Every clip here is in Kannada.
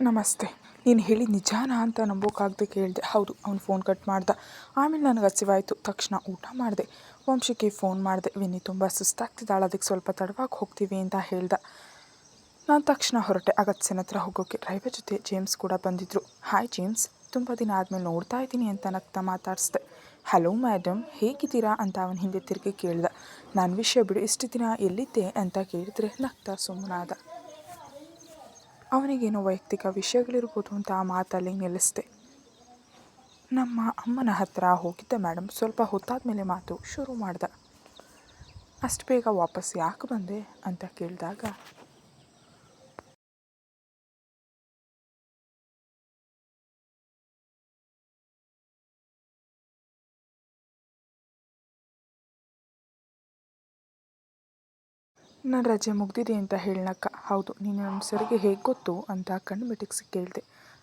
ನಮಸ್ತೆ. ನೀನು ಹೇಳಿದ ನಿಜಾನಾ ಅಂತ ನಂಬೋಕ್ಕಾಗದೆ ಕೇಳಿದೆ. ಹೌದು, ಅವ್ನು ಫೋನ್ ಕಟ್ ಮಾಡ್ದೆ. ಆಮೇಲೆ ನನಗೆ ಹಸಿವಾಯಿತು. ತಕ್ಷಣ ಊಟ ಮಾಡಿದೆ. ವಂಶಕ್ಕೆ ಫೋನ್ ಮಾಡಿದೆ. ವಿನಿ ತುಂಬ ಸುಸ್ತಾಗ್ತಿದ್ದಾಳೆ. ಅದಕ್ಕೆ ಸ್ವಲ್ಪ ತಡವಾಗಿ ಹೋಗ್ತೀವಿ ಅಂತ ಹೇಳ್ದೆ. ನಾನು ತಕ್ಷಣ ಹೊರಟೆ. ಅಗತ್ಯನ ಹತ್ರ ಹೋಗೋಕ್ಕೆ ಡ್ರೈವರ್ ಜೊತೆ ಜೇಮ್ಸ್ ಕೂಡ ಬಂದಿದ್ದರು ಹಾಯ್ ಜೇಮ್ಸ್. ತುಂಬ ದಿನ ಆದಮೇಲೆ ನೋಡ್ತಾ ಇದ್ದೀನಿ ಅಂತ ನಗ್ತಾ ಮಾತಾಡಿಸ್ದೆ. ಹಲೋ ಮೇಡಮ್ ಹೇಗಿದ್ದೀರಾ? ಅಂತ ಅವನ ಹಿಂದೆ ತಿರುಗಿ ಕೇಳ್ದ. ನನ್ನ ವಿಷಯ ಬಿಡು. ಇಷ್ಟು ದಿನ ಎಲ್ಲಿದ್ದೆ? ಅಂತ ಕೇಳಿದರೆ ನಗ್ತಾ ಸುಮ್ಮನಾದ ಅವನಿಗೇನೋ ವೈಯಕ್ತಿಕ ವಿಷಯಗಳಿರ್ಬೋದು ಅಂತ ಆ ಮಾತಲ್ಲಿ ನಿಲ್ಲಿಸಿದೆ. ನಮ್ಮ ಅಮ್ಮನ ಹತ್ರ ಹೋಗಿದ್ದೆ ಮೇಡಮ್ ಸ್ವಲ್ಪ ಹೊತ್ತಾದ ಮೇಲೆ ಮಾತು ಶುರು ಮಾಡ್ದೆ. ಅಷ್ಟು ಬೇಗ ವಾಪಸ್ ಯಾಕೆ ಬಂದೆ ಅಂತ ಕೇಳಿದಾಗ ನನ್ನ ರಜೆ ಮುಗ್ದಿದೆ ಅಂತ ಹೇಳಕ್ಕ ಹೌದು, ನೀನು ನಮ್ಮ ಸರಿಗೆ ಹೇಗೆ ಗೊತ್ತು ಅಂತ ಕಣ್ಣು ಮಿಟಿಕ್ಸಿ ಕೇಳಿದೆ.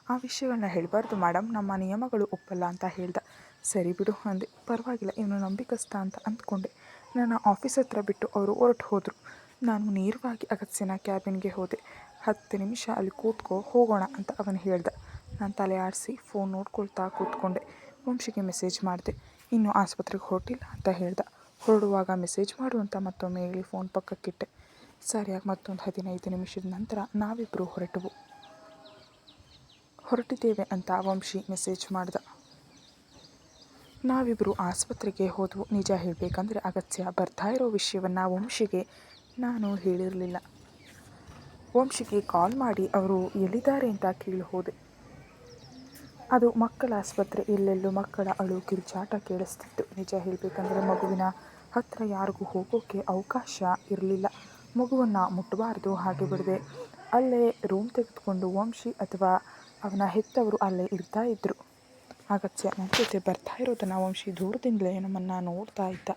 ಆ ವಿಷಯಗಳನ್ನ ಹೇಳಬಾರ್ದು ಮೇಡಮ್ ನಮ್ಮ ನಿಯಮಗಳು ಒಪ್ಪಲ್ಲ ಅಂತ ಹೇಳ್ದ. ಸರಿ ಬಿಡು ಅಂದೆ. ಪರವಾಗಿಲ್ಲ, ಇವನು ನಂಬಿಕಸ್ತ ಅಂತ ಅಂದ್ಕೊಂಡೆ. ನನ್ನ ಆಫೀಸ್ ಹತ್ರ ಬಿಟ್ಟು ಅವರು ಹೊರಟು ಹೋದರು. ನಾನು ನೇರವಾಗಿ ಅಗತ್ಯನ ಕ್ಯಾಬಿನ್ಗೆ ಹೋದೆ. ಹತ್ತು ನಿಮಿಷ ಅಲ್ಲಿ ಕೂತ್ಕೋ, ಹೋಗೋಣ ಅಂತ ಅವನು ಹೇಳ್ದ. ನಾನು ತಲೆ ಆಡಿಸಿ ಫೋನ್ ನೋಡ್ಕೊಳ್ತಾ ಕೂತ್ಕೊಂಡೆ. ವಂಶಿಗೆ ಮೆಸೇಜ್ ಮಾಡಿದೆ. ಇನ್ನೂ ಆಸ್ಪತ್ರೆಗೆ ಹೊರಟಿಲ್ಲ ಅಂತ ಹೇಳ್ದ. ಹೊರಡುವಾಗ ಮೆಸೇಜ್ ಮಾಡು ಅಂತ ಮತ್ತೊಮ್ಮೆ ಹೇಳಿ ಫೋನ್ ಪಕ್ಕಕ್ಕಿಟ್ಟೆ ಸರಿಯಾಗಿ ಮತ್ತೊಂದು ಹದಿನೈದು ನಿಮಿಷದ ನಂತರ ನಾವಿಬ್ಬರು ಹೊರಟವು. ಹೊರಟಿದ್ದೇವೆ ಅಂತ ವಂಶಿ ಮೆಸೇಜ್ ಮಾಡ್ದ. ನಾವಿಬ್ಬರು ಆಸ್ಪತ್ರೆಗೆ ಹೋದವು. ನಿಜ ಹೇಳಬೇಕಂದ್ರೆ ಅಗತ್ಯ ಬರ್ತಾ ಇರೋ ವಿಷಯವನ್ನು ವಂಶಿಗೆ ನಾನು ಹೇಳಿರಲಿಲ್ಲ. ವಂಶಿಗೆ ಕಾಲ್ ಮಾಡಿ ಅವರು ಎಲ್ಲಿದ್ದಾರೆ ಅಂತ ಕೇಳಿ ಹೋದೆ. ಅದು ಮಕ್ಕಳ ಆಸ್ಪತ್ರೆ ಎಲ್ಲೆಲ್ಲೂ ಮಕ್ಕಳ ಅಳು ಕಿರುಚಾಟ ಕೇಳಿಸ್ತಿತ್ತು. ನಿಜ ಹೇಳಬೇಕಂದ್ರೆ ಮಗುವಿನ ಹತ್ತಿರ ಯಾರಿಗೂ ಹೋಗೋಕ್ಕೆ ಅವಕಾಶ ಇರಲಿಲ್ಲ. ಮಗುವನ್ನು ಮುಟ್ಟಬಾರ್ದು ಹಾಗೆ ಬಿಡದೆ. ಅಲ್ಲೇ ರೂಮ್ ತೆಗೆದುಕೊಂಡು ವಂಶಿ ಅಥವಾ ಅವನ ಹೆತ್ತವರು ಅಲ್ಲೇ ಇರ್ತಾ ಇದ್ದರು ಚ ನನ್ನ ಜೊತೆ ಬರ್ತಾ ಇರೋದನ್ನು ವಂಶಿ ದೂರದಿಂದಲೇ ನಮ್ಮನ್ನು ನೋಡ್ತಾ ಇದ್ದ.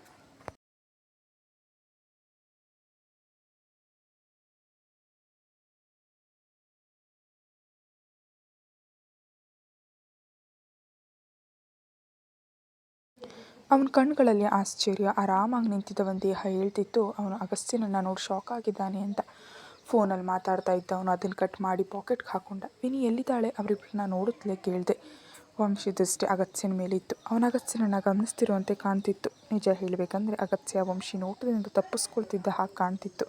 ಅವನ ಕಣ್ಗಳಲ್ಲಿ ಆಶ್ಚರ್ಯ, ಆರಾಮಾಗಿ ನಿಂತಿದ್ದ ಒಂದು ದೇಹ ಹೇಳ್ತಿತ್ತು, ಅವನು ಅಗಸ್ತ್ಯನನ್ನು ನೋಡಿ ಶಾಕ್ ಆಗಿದ್ದಾನೆ ಅಂತ. ಫೋನಲ್ಲಿ ಮಾತಾಡ್ತಾ ಇದ್ದ ಅವನು ಅದನ್ನು ಕಟ್ ಮಾಡಿ ಪಾಕೆಟ್ಗೆ ಹಾಕೊಂಡ. ವಿನಿ ಎಲ್ಲಿದ್ದಾಳೆ? ಅವರಿಬ್ಬರನ್ನ ನೋಡುತ್ತಲೇ ಕೇಳಿದೆ. ವಂಶಿ ದೃಷ್ಟಿ ಅಗತ್ಯನ ಮೇಲಿತ್ತು. ಅವನ ಅಗತ್ಯನನ್ನು ಗಮನಿಸ್ತಿರುವಂತೆ ಕಾಣ್ತಿತ್ತು. ನಿಜ ಹೇಳಬೇಕಂದ್ರೆ ಅಗತ್ಯ ವಂಶಿ ನೋಟದಿಂದ ತಪ್ಪಿಸ್ಕೊಳ್ತಿದ್ದ ಹಾಗೆ ಕಾಣ್ತಿತ್ತು.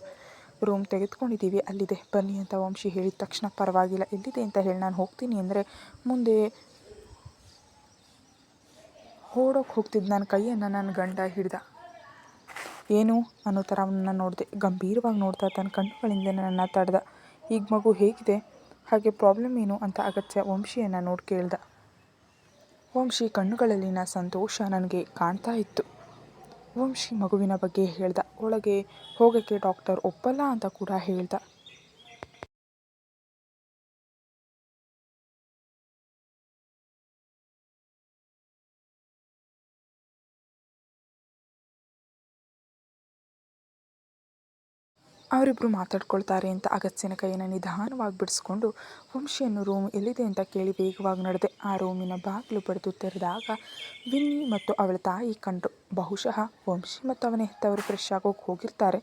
ರೂಮ್ ತೆಗೆದುಕೊಂಡಿದ್ದೀವಿ, ಅಲ್ಲಿದೆ, ಬನ್ನಿ ಅಂತ ವಂಶಿ ಹೇಳಿದ ತಕ್ಷಣ, ಪರವಾಗಿಲ್ಲ, ಎಲ್ಲಿದೆ? ಅಂತ ಹೇಳಿ, ನಾನು ಹೋಗ್ತೀನಿ ಅಂದರೆ, ಮುಂದೆ ಓಡೋಕೆ ಹೋಗ್ತಿದ್ದ ನನ್ನ ಕೈಯನ್ನು ನನ್ನ ಗಂಡ ಹಿಡ್ದ. ಏನು? ಅನ್ನೋ ಥರ ಅವನನ್ನು ನೋಡಿದೆ. ಗಂಭೀರವಾಗಿ ನೋಡ್ತಾ ತನ್ನ ಕಣ್ಣುಗಳಿಂದ ನನ್ನ ತಡೆದ. ಈಗ ಮಗು ಹೇಗಿದೆ? ಹಾಗೆ ಪ್ರಾಬ್ಲಮ್ ಏನು ಅಂತ ಅಗತ್ಯ ವಂಶಿಯನ್ನು ನೋಡಿ ಕೇಳ್ದ. ವಂಶಿ ಕಣ್ಣುಗಳಲ್ಲಿನ ಸಂತೋಷ ನನಗೆ ಕಾಣ್ತಾ ಇತ್ತು. ವಂಶಿ ಮಗುವಿನ ಬಗ್ಗೆ ಹೇಳ್ದ. ಒಳಗೆ ಹೋಗೋಕ್ಕೆ ಡಾಕ್ಟರ್ ಒಪ್ಪಲ್ಲ ಅಂತ ಕೂಡ ಹೇಳ್ದ. ಅವರಿಬ್ಬರು ಮಾತಾಡ್ಕೊಳ್ತಾರೆ ಅಂತ ಕೈಯನ್ನು ನಿಧಾನವಾಗಿ ಬಿಡಿಸ್ಕೊಂಡು, ವಂಶಿಯನ್ನು ರೂಮ್ ಎಲ್ಲಿದೆ ಅಂತ ಕೇಳಿ ವೇಗವಾಗಿ ನಡೆದೆ. ಆ ರೂಮಿನ ಬಾಗಿಲು ಬಡಿದು ತೆರೆದಾಗ ವಿನ್ನಿ ಮತ್ತು ಅವಳ ತಾಯಿ ಕಂಡು ಬಹುಶಃ ವಂಶಿ ಮತ್ತು ಅವನ ಹೆತ್ತವರು ಫ್ರೆಶ್ ಆಗೋಕೆ ಹೋಗಿರ್ತಾರೆ.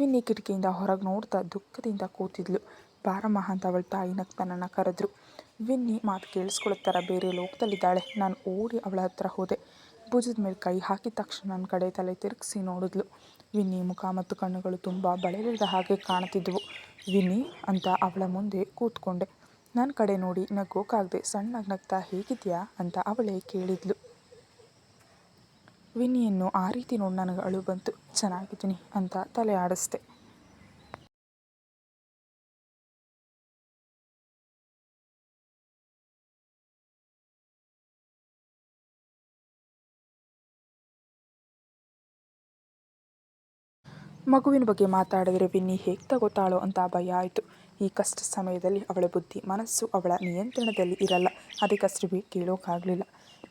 ವಿನ್ನಿ ಕಿಟಕಿಯಿಂದ ಹೊರಗೆ ನೋಡ್ತಾ ದುಃಖದಿಂದ ಕೂತಿದ್ಲು. ಬಾರಮ್ಮ ಅಂತ ಅವಳ ತಾಯಿ ನಗ್ತನನ್ನು ಕರೆದ್ರು. ವಿನ್ನಿ ಮಾತು ಕೇಳಿಸ್ಕೊಳ್ಳೋ ಬೇರೆ ಲೋಕದಲ್ಲಿದ್ದಾಳೆ. ನಾನು ಓಡಿ ಅವಳ ಹತ್ರ ಹೋದೆ. ಭುಜದ ಮೇಲೆ ಕೈ ಹಾಕಿದ ತಕ್ಷಣ ನನ್ನ ಕಡೆ ತಲೆ ತಿರುಗಿಸಿ ನೋಡಿದ್ಲು. ವಿನ್ನಿ ಮುಖ ಮತ್ತು ಕಣ್ಣುಗಳು ತುಂಬ ಬಳೆದಿದ್ದ ಹಾಗೆ ಕಾಣುತ್ತಿದ್ದವು ವಿನ್ನಿ ಅಂತ ಅವಳ ಮುಂದೆ ಕೂತ್ಕೊಂಡೆ. ನನ್ನ ಕಡೆ ನೋಡಿ ನಗೋಕಾಗದೆ ಸಣ್ಣಗೆ ನಗ್ತಾ ಹೇಗಿದೆಯಾ? ಅಂತ ಅವಳೇ ಕೇಳಿದ್ಲು. ವಿನ್ನಿಯನ್ನು ಆ ರೀತಿ ನೋಡಿ ನನಗೆ ಅಳು ಬಂತು. ಚೆನ್ನಾಗಿದ್ದೀನಿ ಅಂತ ತಲೆ ಆಡಿಸ್ದೆ. ಮಗುವಿನ ಬಗ್ಗೆ ಮಾತಾಡಿದರೆ ವಿನ್ನಿ ಹೇಗೆ ತಗೋತಾಳೋ ಅಂತ ಭಯ ಆಯಿತು. ಈ ಕಷ್ಟ ಸಮಯದಲ್ಲಿ ಅವಳ ಬುದ್ಧಿ, ಮನಸ್ಸು ಅವಳ ನಿಯಂತ್ರಣದಲ್ಲಿ ಇರಲ್ಲ. ಅದಕ್ಕಷ್ಟು ಬಿ ಕೇಳೋಕ್ಕಾಗಲಿಲ್ಲ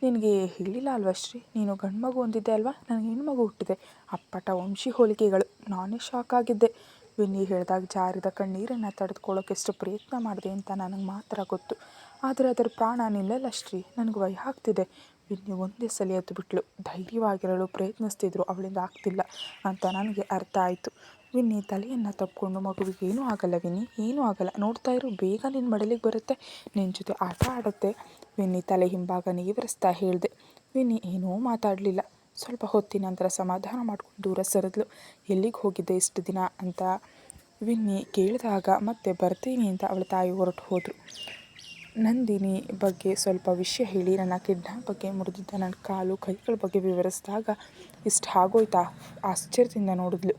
ನಿನಗೆ ಹೇಳಿಲ್ಲ ಅಲ್ವಾ ಶ್ರೀ ನೀನು ಗಂಡು ಮಗು ಹೊಂದಿದ್ದೆ ಅಲ್ವಾ? ನನಗೆ ಹೆಣ್ಮಗು ಹುಟ್ಟಿದೆ. ಅಪ್ಪಟ ವಂಶಿ ಹೋಲಿಕೆಗಳು. ನಾನೇ ಶಾಕ್ ಆಗಿದ್ದೆ. ವಿನ್ನಿ ಹೇಳಿದಾಗ ಜಾರಿದ ಕಣ್ಣೀರನ್ನು ತಡೆದುಕೊಳ್ಳೋಕೆ ಎಷ್ಟು ಪ್ರಯತ್ನ ಮಾಡಿದೆ ಅಂತ ನನಗೆ ಮಾತ್ರ ಗೊತ್ತು. ಆದರೆ ಅದರ ಪ್ರಾಣ ನಿಲ್ಲಲ್ಲ ಶ್ರೀ ನನಗೆ ಭಯ ಆಗ್ತಿದೆ. ವಿನ್ನಿ ಒಂದೇ ಸಲ ಎದ್ದು ಬಿಟ್ಲು. ಧೈರ್ಯವಾಗಿರಲು ಪ್ರಯತ್ನಿಸ್ತಿದ್ರು, ಅವಳಿಂದ ಆಗ್ತಿಲ್ಲ ಅಂತ ನನಗೆ ಅರ್ಥ ಆಯಿತು. ವಿನ್ನಿ ತಲೆಯನ್ನು ತಪ್ಪಿಕೊಂಡು ಮಗುವಿಗೆ ಏನೂ ಆಗಲ್ಲ ವಿನ್ನಿ, ಏನೂ ಆಗಲ್ಲ. ನೋಡ್ತಾ ಇರು, ಬೇಗ ನಿನ್ನ ಮಡಲಿಗೆ ಬರುತ್ತೆ ನಿನ್ನ ಜೊತೆ ಆಟ ಆಡುತ್ತೆ ವಿನ್ನಿ ತಲೆ ಹಿಂಭಾಗ ನೀವರಿಸ್ತಾ ಹೇಳಿದೆ. ವಿನ್ನಿ ಏನೂ ಮಾತಾಡಲಿಲ್ಲ. ಸ್ವಲ್ಪ ಹೊತ್ತಿನ ನಂತರ ಸಮಾಧಾನ ಮಾಡ್ಕೊಂಡು ದೂರ ಸರಿದ್ಲು. ಎಲ್ಲಿಗೆ ಹೋಗಿದ್ದೆ ಇಷ್ಟು ದಿನ? ಅಂತ ವಿನ್ನಿ ಕೇಳಿದಾಗ ಮತ್ತೆ ಬರ್ತೀನಿ ಅಂತ ಅವಳ ತಾಯಿ ಹೊರಟು ಹೋದರು. ನಂದಿನಿ ಬಗ್ಗೆ ಸ್ವಲ್ಪ ವಿಷಯ ಹೇಳಿ, ನನ್ನ ಕಿಡ್ನ ಬಗ್ಗೆ ಮುರಿದಿದ್ದ ನನ್ನ ಕಾಲು, ಕೈಗಳ ಬಗ್ಗೆ ವಿವರಿಸಿದಾಗ ಇಷ್ಟು ಆಗೋಯ್ತಾ ಆಶ್ಚರ್ಯದಿಂದ ನೋಡಿದ್ಲು.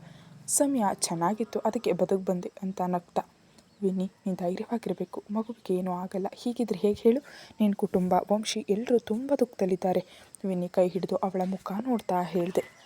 ಸಮಯ ಚೆನ್ನಾಗಿತ್ತು, ಅದಕ್ಕೆ ಬದುಕು ಬಂದೆ ಅಂತ ನಗ್ತಾ. ವಿನಿ ನೀನು ಧೈರ್ಯವಾಗಿರಬೇಕು. ಮಗುವಿಗೆ ಏನೂ ಆಗಲ್ಲ. ಹೀಗಿದ್ರೆ ಹೇಗೆ ಹೇಳು? ನಿನ್ನ ಕುಟುಂಬ, ವಂಶಿ ಎಲ್ಲರೂ ತುಂಬ ದುಃಖದಲ್ಲಿದ್ದಾರೆ. ವಿನಿ ಕೈ ಹಿಡಿದು ಅವಳ ಮುಖ ನೋಡ್ತಾ ಹೇಳಿದೆ.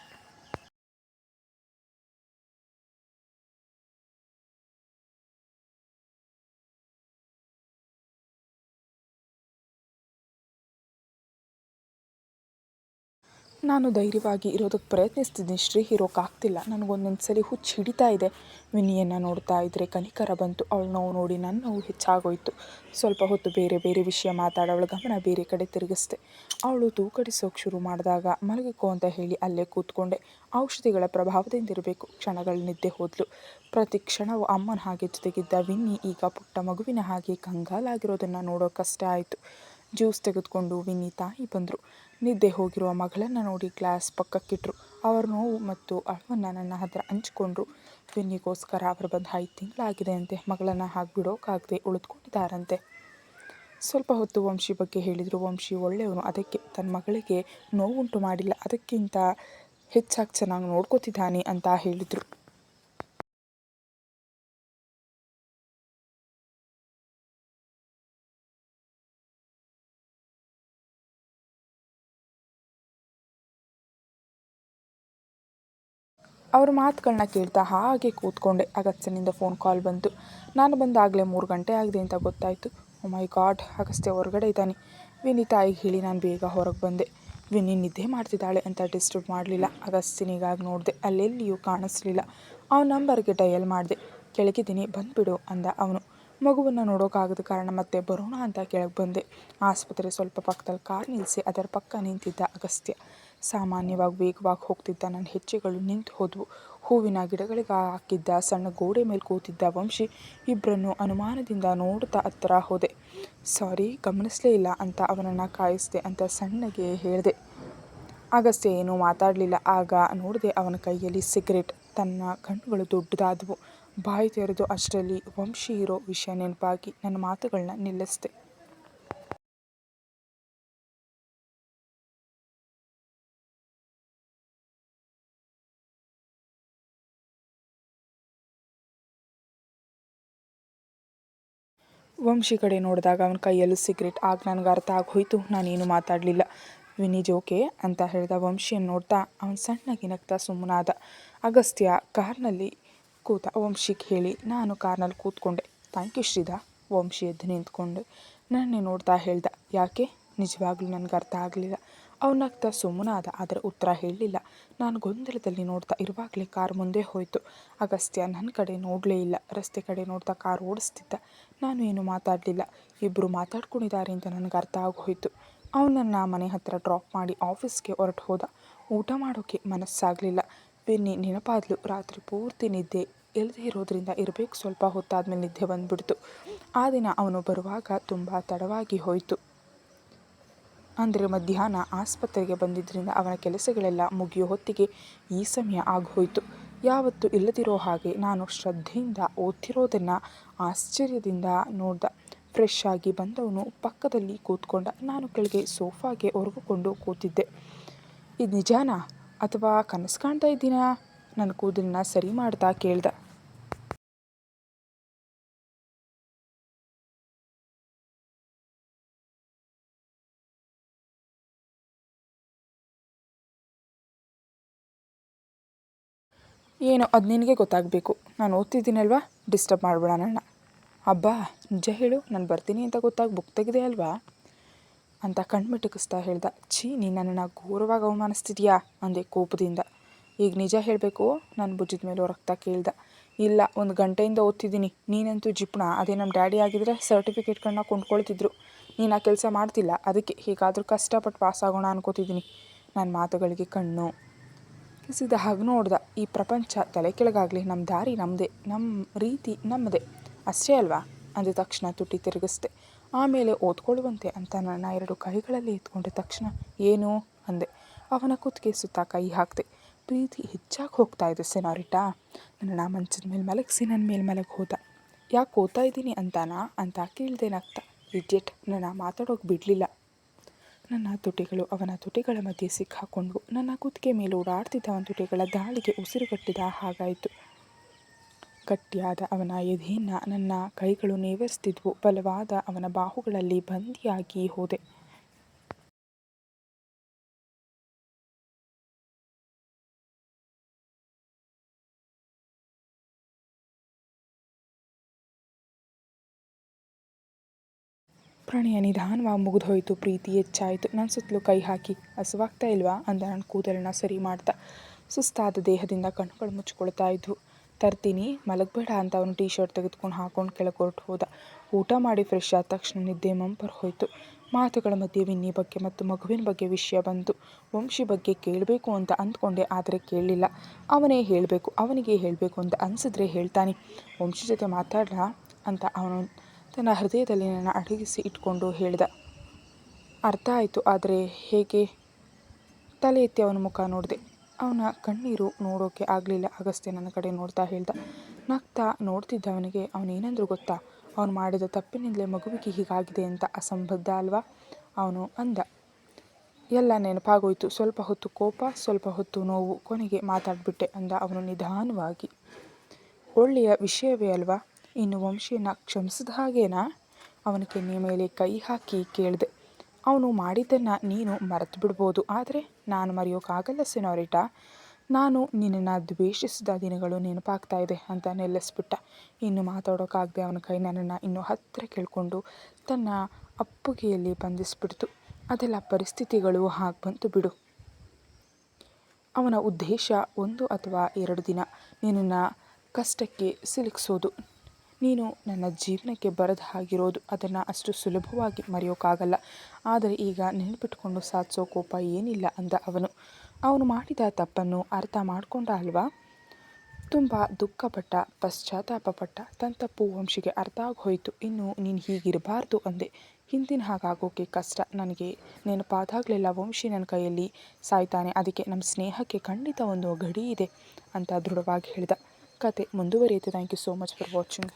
ನಾನು ಧೈರ್ಯವಾಗಿ ಇರೋದಕ್ಕೆ ಪ್ರಯತ್ನಿಸ್ತಿದ್ದೀನಿ. ಶ್ರೀ ಇರೋಕ್ಕಾಗ್ತಿಲ್ಲ ನನಗೊಂದೊಂದು ಸಲ ಹುಚ್ಚು ಹಿಡಿತಾ ಇದೆ. ವಿನಿಯನ್ನು ನೋಡ್ತಾ ಇದ್ದರೆ ಕನಿಕರ ಬಂತು. ಅವಳು ನೋವು ನೋಡಿ ನನ್ನ ನೋವು ಹೆಚ್ಚಾಗೋಯಿತು. ಸ್ವಲ್ಪ ಹೊತ್ತು ಬೇರೆ ಬೇರೆ ವಿಷಯ ಮಾತಾಡಿ. ಅವಳ ಗಮನ ಬೇರೆ ಕಡೆ ತಿರುಗಿಸ್ದೆ. ಅವಳು ತೂಕಡಿಸೋಕೆ ಶುರು ಮಾಡಿದಾಗ ಮಲಗಿಕೋ ಅಂತ ಹೇಳಿ ಅಲ್ಲೇ ಕೂತ್ಕೊಂಡೆ. ಔಷಧಿಗಳ ಪ್ರಭಾವದಿಂದ ಇರಬೇಕು. ಕ್ಷಣಗಳ ನಿದ್ದೆ ಹೋದ್ಲು. ಪ್ರತಿ ಕ್ಷಣವು ಅಮ್ಮನ ಹಾಗೆ ಜೊತೆಗಿದ್ದ ವಿನ್ನಿ ಈಗ ಪುಟ್ಟ ಮಗುವಿನ ಹಾಗೆ ಕಂಗಾಲಾಗಿರೋದನ್ನು ನೋಡೋ ಕಷ್ಟ ಆಯಿತು. ಜ್ಯೂಸ್ ತೆಗೆದುಕೊಂಡು ವಿನ್ನಿ ತಾಯಿ ಬಂದರು. ನಿದ್ದೆ ಹೋಗಿರುವ ಮಗಳನ್ನು ನೋಡಿ ಗ್ಲಾಸ್ ಪಕ್ಕಕ್ಕಿಟ್ಟರು ಅವರ ನೋವು ಮತ್ತು ಅಳವನ್ನು ನನ್ನ ಹತ್ರ ಹಂಚಿಕೊಂಡ್ರು. ವಿನ್ನಿಗೋಸ್ಕರ ಅವರು ಬಂದು ಐದು ತಿಂಗಳಾಗಿದೆ ಅಂತೆ. ಮಗಳನ್ನು ಹಾಗೆ ಉಳಿದುಕೊಂಡಿದ್ದಾರಂತೆ. ಸ್ವಲ್ಪ ಹೊತ್ತು ವಂಶಿ ಬಗ್ಗೆ ಹೇಳಿದರು. ವಂಶಿ ಒಳ್ಳೆಯವನು. ಅದಕ್ಕೆ ತನ್ನ ಮಗಳಿಗೆ ನೋವುಂಟು ಮಾಡಿಲ್ಲ. ಅದಕ್ಕಿಂತ ಹೆಚ್ಚಾಗಿ ಚೆನ್ನಾಗಿ ನೋಡ್ಕೋತಿದ್ದಾನೆ ಅಂತ ಹೇಳಿದರು. ಅವ್ರ ಮಾತುಗಳನ್ನ ಕೇಳ್ತಾ ಹಾಗೆ ಕೂತ್ಕೊಂಡೆ. ಅಗತ್ಯನಿಂದ ಫೋನ್ ಕಾಲ್ ಬಂತು. ನಾನು ಬಂದಾಗಲೇ ಮೂರು ಗಂಟೆ ಆಗಿದೆ ಅಂತ ಗೊತ್ತಾಯಿತು. ಓ ಮೈ ಗಾಡ್ ಅಗಸ್ತ್ಯ ಹೊರಗಡೆ ಇದ್ದಾನೆ. ವಿನಿ ತಾಯಿಗೆ ಹೇಳಿ ನಾನು ಬೇಗ ಹೊರಗೆ ಬಂದೆ. ವಿನಿ ನಿದ್ದೆ ಮಾಡ್ತಿದ್ದಾಳೆ ಅಂತ ಡಿಸ್ಟರ್ಬ್ ಮಾಡಲಿಲ್ಲ. ಅಗಸ್ತ್ಯನಿಗಾಗಿ ನೋಡಿದೆ. ಅಲ್ಲೆಲ್ಲಿಯೂ ಕಾಣಿಸ್ಲಿಲ್ಲ. ಅವನ ನಂಬರ್ಗೆ ಡಯಲ್ ಮಾಡಿದೆ. ಕೆಳಗಿದ್ದೀನಿ, ಬಂದುಬಿಡು ಅಂದ ಅವನು. ಮಗುವನ್ನು ನೋಡೋಕ್ಕಾಗದ ಕಾರಣ ಮತ್ತೆ ಬರೋಣ ಅಂತ ಕೆಳಗೆ ಬಂದೆ. ಆಸ್ಪತ್ರೆ ಸ್ವಲ್ಪ ಪಕ್ಕದಲ್ಲಿ ಕಾರ್ ನಿಲ್ಲಿಸಿ ಅದರ ಪಕ್ಕ ನಿಂತಿದ್ದ ಅಗಸ್ತ್ಯ. ಸಾಮಾನ್ಯವಾಗಿ ವೇಗವಾಗಿ ಹೋಗ್ತಿದ್ದ ನನ್ನ ಹೆಜ್ಜೆಗಳು ನಿಂತು ಹೋದವು. ಹೂವಿನ ಗಿಡಗಳಿಗೆ ಹಾಕಿದ್ದ ಸಣ್ಣ ಗೋಡೆ ಮೇಲೆ ಕೂತಿದ್ದ ವಂಶಿ ಇಬ್ಬರನ್ನು ಅನುಮಾನದಿಂದ ನೋಡ್ತಾ ಹತ್ತಿರ ಹೋದೆ. ಸಾರಿ, ಗಮನಿಸಲೇ ಇಲ್ಲ ಅಂತ ಅವನನ್ನು ಕಾಯಿಸಿದೆ ಅಂತ ಸಣ್ಣಗೆ ಹೇಳಿದೆ. ಅಗಸ್ತ್ಯ ಏನೂ ಮಾತಾಡಲಿಲ್ಲ. ಆಗ ನೋಡಿದೆ ಅವನ ಕೈಯಲ್ಲಿ ಸಿಗರೇಟ್. ತನ್ನ ಕಣ್ಣುಗಳು ದೊಡ್ಡದಾದವು. ಬಾಯಿ ತೆರೆದು ಅಷ್ಟರಲ್ಲಿ ವಂಶಿ ಇರೋ ವಿಷಯ ನೆನಪಾಗಿ ನನ್ನ ಮಾತುಗಳನ್ನ ನಿಲ್ಲಿಸಿದೆ. ವಂಶಿ ಕಡೆ ನೋಡಿದಾಗ ಅವನ ಕೈಯಲ್ಲೂ ಸಿಗ್ರೆಟ್. ಆಗ ನನಗೆ ಅರ್ಥ ಆಗೋಯ್ತು, ನಾನೇನು ಮಾತಾಡಲಿಲ್ಲ. ವಿನಿ ಓಕೆ ಅಂತ ಹೇಳಿದ ವಂಶಿಯನ್ನು ನೋಡ್ತಾ ಅವನು ಸಣ್ಣಗೆ ನಗ್ತಾ ಸುಮ್ಮನಾದ. ಅಗಸ್ತ್ಯ ಕಾರ್ನಲ್ಲಿ ಕೂತ, ವಂಶಿಗೆ ಹೇಳಿ, ನಾನು ಕಾರ್ನಲ್ಲಿ ಕೂತ್ಕೊಂಡೆ. ಥ್ಯಾಂಕ್ ಯು ಶ್ರೀಧಾ ವಂಶಿ ಎದ್ದು ನಿಂತ್ಕೊಂಡು ನನ್ನೇ ನೋಡ್ತಾ ಹೇಳ್ದ. ಯಾಕೆ? ನಿಜವಾಗ್ಲೂ ನನಗೆ ಅರ್ಥ ಆಗಲಿಲ್ಲ. ಅವನಗ್ತಾ ಸುಮ್ಮನಾದ, ಆದರೆ ಉತ್ತರ ಹೇಳಲಿಲ್ಲ ನಾನು ಗೊಂದಲದಲ್ಲಿ ನೋಡ್ತಾ ಇರುವಾಗಲೇ ಕಾರ್ ಮುಂದೆ ಹೋಯಿತು. ಅಗಸ್ತ್ಯ ನನ್ನ ಕಡೆ ನೋಡಲೇ ಇಲ್ಲ. ರಸ್ತೆ ಕಡೆ ನೋಡ್ತಾ ಕಾರ್ ಓಡಿಸ್ತಿದ್ದ. ನಾನು ಏನು ಮಾತಾಡಲಿಲ್ಲ. ಇಬ್ಬರು ಮಾತಾಡ್ಕೊಂಡಿದ್ದಾರೆ ಅಂತ ನನಗೆ ಅರ್ಥ ಆಗೋಯಿತು. ಅವನನ್ನು ಮನೆ ಹತ್ತಿರ ಡ್ರಾಪ್ ಮಾಡಿ ಆಫೀಸ್ಗೆ ಹೊರಟು ಹೋದ. ಊಟ ಮಾಡೋಕ್ಕೆ ಮನಸ್ಸಾಗಲಿಲ್ಲ. ಬೆನ್ನಿ ನೆನಪಾದಲು. ರಾತ್ರಿ ಪೂರ್ತಿ ನಿದ್ದೆ ಇಲ್ಲದೆ ಇರೋದ್ರಿಂದ ಇರಬೇಕು. ಸ್ವಲ್ಪ ಹೊತ್ತಾದ್ಮೇಲೆ ನಿದ್ದೆ ಬಂದುಬಿಡ್ತು. ಆ ದಿನ ಅವನು ಬರುವಾಗ ತುಂಬ ತಡವಾಗಿ ಹೋಯಿತು. ಅಂದರೆ ಮಧ್ಯಾಹ್ನ ಆಸ್ಪತ್ರೆಗೆ ಬಂದಿದ್ದರಿಂದ ಅವನ ಕೆಲಸಗಳೆಲ್ಲ ಮುಗಿಯೋ ಹೊತ್ತಿಗೆ ಈ ಸಮಯ ಆಗೋಯಿತು. ಯಾವತ್ತೂ ಇಲ್ಲದಿರೋ ಹಾಗೆ ನಾನು ಶ್ರದ್ಧೆಯಿಂದ ಓದ್ತಿರೋದನ್ನು ಆಶ್ಚರ್ಯದಿಂದ ನೋಡ್ದ. ಫ್ರೆಶ್ ಆಗಿ ಬಂದವನು ಪಕ್ಕದಲ್ಲಿ ಕೂತ್ಕೊಂಡ. ನಾನು ಕೆಳಗೆ ಸೋಫಾಗೆ ಒರಗಿಕೊಂಡು ಕೂತಿದ್ದೆ. ಇದು ನಿಜಾನ ಅಥವಾ ಕನಸು ಕಾಣ್ತಾ ಇದ್ದೀನಾ? ನನ್ನ ಕೂದಲನ್ನ ಸರಿ ಮಾಡ್ತಾ ಕೇಳ್ದ. ಏನೋ ಅದು ನಿನಗೆ ಗೊತ್ತಾಗಬೇಕು. ನಾನು ಓದ್ತಿದ್ದೀನಲ್ವಾ? ಡಿಸ್ಟರ್ಬ್ ಮಾಡಬೇಡ ನನ್ನ. ಅಬ್ಬಾ, ನಿಜ ಹೇಳು, ನಾನು ಬರ್ತೀನಿ ಅಂತ ಗೊತ್ತಾಗಿ ಬುಕ್ ತೆಗೆದೆ ಅಲ್ವಾ? ಅಂತ ಕಣ್ಮಿಟಕಿಸ್ತಾ ಹೇಳ್ದ. ಛೀ ನೀ ನನ್ನನ್ನು ಘೋರವಾಗಿ ಅವಮಾನಿಸ್ತಿದ್ಯಾ? ಅಂದೆ ಕೋಪದಿಂದ. ಈಗ ನಿಜ ಹೇಳಬೇಕು? ನಾನು ಬುಜ್ಜಿದ ಮೇಲೆ ರಕ್ತ ಕೇಳ್ದ. ಇಲ್ಲ, ಒಂದು ಗಂಟೆಯಿಂದ ಓದ್ತಿದ್ದೀನಿ. ನೀನಂತೂ ಜಿಪ್ಣ ಅದೇ ನಮ್ಮ ಡ್ಯಾಡಿ ಆಗಿದ್ರೆ ಸರ್ಟಿಫಿಕೇಟ್ಗಳನ್ನ ಕೊಂಡ್ಕೊಳ್ತಿದ್ರು. ನೀನು ಆ ಕೆಲಸ ಮಾಡ್ತಿಲ್ಲ, ಅದಕ್ಕೆ ಹೀಗಾದರೂ ಕಷ್ಟಪಟ್ಟು ಪಾಸ್ ಆಗೋಣ ಅನ್ಕೋತಿದ್ದೀನಿ. ನನ್ನ ಮಾತುಗಳಿಗೆ ಕಣ್ಣು. ಕಿಸಿದ ಹಾಗೆ ನೋಡ್ದ. ಈ ಪ್ರಪಂಚ ತಲೆ ಕೆಳಗಾಗಲಿ ನಮ್ಮ ದಾರಿ ನಮ್ಮದೇ ನಮ್ಮ ರೀತಿ ನಮ್ಮದೇ ಅಷ್ಟೇ ಅಲ್ವಾ? ಅಂದ ತಕ್ಷಣ ತುಟಿ ತಿರುಗಿಸ್ದೆ. ಆಮೇಲೆ ಓದ್ಕೊಳ್ಳುವಂತೆ ಅಂತ ನನ್ನ ಎರಡು ಕೈಗಳಲ್ಲಿ ಎತ್ಕೊಂಡ ತಕ್ಷಣ ಏನು? ಅಂದೆ. ಅವನ ಕುತ್ತಿಗೆ ಸುತ್ತ ಕೈ ಹಾಕಿದೆ. ಪ್ರೀತಿ ಹೆಚ್ಚಾಗಿ ಹೋಗ್ತಾ ಇದೆ ಸೆನಾರಿಟಾ. ನನ್ನ ಮಂಚದ ಮೇಲೆ ಮಲಗಿಸಿ ನನ್ನ ಮೇಲೆ ಮಲಗಿ ಹೋದ. ಯಾಕೆ ಓದ್ತಾ ಇದ್ದೀನಿ ಅಂತಾನಾ? ಅಂತ ಕೇಳ್ದೇನಾಗ್ತಾ. ನಗ್ತ ಇಡಿಯಟ್, ನನ್ನ ಮಾತಾಡೋಕೆ ಬಿಡಲಿಲ್ಲ. ನನ್ನ ತುಟಿಗಳು ಅವನ ತುಟಿಗಳ ಮಧ್ಯೆ ಸಿಕ್ಕಾಕೊಂಡವು ನನ್ನ ಕುತ್ತಿಗೆ ಮೇಲೆ ಓಡಾಡ್ತಿದ್ದ ಅವನ ತುಟಿಗಳ ದಾಳಿಗೆ ಉಸಿರುಗಟ್ಟಿದ ಹಾಗಾಯಿತು. ಗಟ್ಟಿಯಾದ ಅವನ ಎದೆಯನ್ನು ನನ್ನ ಕೈಗಳು ನೇವರಿಸ್ತಿದ್ವು, ಬಲವಾದ ಅವನ ಬಾಹುಗಳಲ್ಲಿ ಬಂದಿಯಾಗಿ ಹೋದೆ. ಪ್ರಣಯ ನಿಧಾನವಾಗಿ ಮುಗಿದು ಹೋಯಿತು ಪ್ರೀತಿ ಹೆಚ್ಚಾಯಿತು. ನನ್ನ ಸುತ್ತಲೂ ಕೈ ಹಾಕಿ ಹಸುವಾಗ್ತಾ ಇಲ್ವಾ? ಅಂದ ನನ್ನ ಕೂದಲನ್ನ ಸರಿ ಮಾಡ್ತಾ. ಸುಸ್ತಾದ ದೇಹದಿಂದ ಕಣ್ಣುಗಳು ಮುಚ್ಕೊಳ್ತಾ ಇದ್ವು. ತರ್ತೀನಿ, ಮಲಗಬೇಡ ಅಂತ ಅವನು ಟೀ ಶರ್ಟ್ ತೆಗೆದುಕೊಂಡು ಹಾಕೊಂಡು ಕೆಳಗೆ ಹೊರಟು ಹೋದ. ಊಟ ಮಾಡಿ ಫ್ರೆಶ್ ಆದ ತಕ್ಷಣ ನಿದ್ದೆ ಮಂಪರ್ ಹೋಯಿತು. ಮಾತುಗಳ ಮಧ್ಯೆ ವಿನ್ನಿ ಬಗ್ಗೆ ಮತ್ತು ಮಗುವಿನ ಬಗ್ಗೆ ವಿಷಯ ಬಂತು. ವಂಶಿ ಬಗ್ಗೆ ಕೇಳಬೇಕು ಅಂತ ಅಂದ್ಕೊಂಡೆ, ಆದರೆ ಕೇಳಲಿಲ್ಲ ಅವನೇ ಹೇಳಬೇಕು, ಅವನಿಗೆ ಹೇಳಬೇಕು ಅಂತ ಅನಿಸಿದ್ರೆ ಹೇಳ್ತಾನೆ. ವಂಶಿ ಜೊತೆ ಮಾತಾಡ್ರ ಅಂತ ಅವನು ತನ್ನ ಹೃದಯದಲ್ಲಿ ನನ್ನ ಅಡಗಿಸಿ ಇಟ್ಕೊಂಡು ಹೇಳಿದ. ಅರ್ಥ ಆಯಿತು, ಆದರೆ ಹೇಗೆ? ತಲೆ ಎತ್ತಿ ಅವನ ಮುಖ ನೋಡಿದೆ. ಅವನ ಕಣ್ಣೀರು ನೋಡೋಕೆ ಆಗಲಿಲ್ಲ. ಅಗಸ್ತ್ಯ ನನ್ನ ಕಡೆ ನೋಡ್ತಾ ಹೇಳ್ದ. ನಗ್ತಾ ನೋಡ್ತಿದ್ದ ಅವನಿಗೆ ಅವನೇನಂದ್ರೂ ಗೊತ್ತಾ? ಅವನು ಮಾಡಿದ ತಪ್ಪಿನಿಂದಲೇ ಮಗುವಿಗೆ ಹೀಗಾಗಿದೆ ಅಂತ ಅಸಂಬದ್ಧ ಅಲ್ವಾ? ಅವನು ಅಂದ. ಎಲ್ಲ ನೆನಪಾಗೋಯ್ತು. ಸ್ವಲ್ಪ ಹೊತ್ತು ಕೋಪ, ಸ್ವಲ್ಪ ಹೊತ್ತು ನೋವು. ಕೊನೆಗೆ ಮಾತಾಡ್ಬಿಟ್ಟೆ ಅಂದ ಅವನು ನಿಧಾನವಾಗಿ. ಒಳ್ಳೆಯ ವಿಷಯವೇ ಅಲ್ವಾ? ಇನ್ನು ವಂಶಿಯನ್ನು ಕ್ಷಮಿಸಿದ ಹಾಗೇನಾ? ಅವನ ಕೆನ್ನೆಯ ಮೇಲೆ ಕೈ ಹಾಕಿ ಕೇಳಿದೆ. ಅವನು ಮಾಡಿದ್ದನ್ನು ನೀನು ಮರೆತು ಬಿಡ್ಬೋದು ಆದರೆ ನಾನು ಮರೆಯೋಕ್ಕಾಗಲ್ಲ ಸಿನೋರಿಟಾ. ನಾನು ನಿನ್ನನ್ನು ದ್ವೇಷಿಸಿದ ದಿನಗಳು ನೆನಪಾಗ್ತಾ ಇದೆ ಅಂತ ನೆಲೆಸ್ಬಿಟ್ಟ ಇನ್ನು ಮಾತಾಡೋಕ್ಕಾಗದೆ ಅವನ ಕೈ ನನ್ನನ್ನು ಇನ್ನೂ ಹತ್ತಿರ ಕೇಳಿಕೊಂಡು ತನ್ನ ಅಪ್ಪುಗೆಯಲ್ಲಿ ಬಂಧಿಸಿಬಿಡ್ತು. ಅದೆಲ್ಲ ಪರಿಸ್ಥಿತಿಗಳು ಹಾಗೆ ಬಂತು ಬಿಡು. ಅವನ ಉದ್ದೇಶ ಒಂದು ಅಥವಾ ಎರಡು ದಿನ ನಿನ್ನನ್ನು ಕಷ್ಟಕ್ಕೆ ಸಿಲುಕಿಸೋದು. ನೀನು ನನ್ನ ಜೀವನಕ್ಕೆ ಬರದ ಹಾಗಿರೋದು ಅದನ್ನು ಅಷ್ಟು ಸುಲಭವಾಗಿ ಮರೆಯೋಕ್ಕಾಗಲ್ಲ ಆದರೆ ಈಗ ನೆನಪಿಟ್ಕೊಂಡು ಸಾಧಿಸೋ ಕೋಪ ಏನಿಲ್ಲ ಅಂದ ಅವನು. ಅವನು ಮಾಡಿದ ತಪ್ಪನ್ನು ಅರ್ಥ ಮಾಡಿಕೊಂಡ ಅಲ್ವಾ? ತುಂಬ ದುಃಖಪಟ್ಟ, ಪಶ್ಚಾತ್ತಾಪಪಟ್ಟ ತನ್ನ ತಪ್ಪು ವಂಶಿಗೆ ಅರ್ಥ ಆಗೋಯಿತು. ಇನ್ನು ನೀನು ಹೀಗಿರಬಾರ್ದು ಅಂದೆ. ಹಿಂದಿನ ಹಾಗಾಗೋಕೆ ಕಷ್ಟ. ನನಗೆ ನೆನಪಾದಾಗಲೆಲ್ಲ ವಂಶಿ ನನ್ನ ಕೈಯಲ್ಲಿ ಸಾಯ್ತಾನೆ. ಅದಕ್ಕೆ ನಮ್ಮ ಸ್ನೇಹಕ್ಕೆ ಖಂಡಿತ ಒಂದು ಗಡಿ ಇದೆ ಅಂತ ದೃಢವಾಗಿ ಹೇಳಿದ. ಕತೆ ಮುಂದುವರಿಯುತ್ತೆ. Thank you so much for watching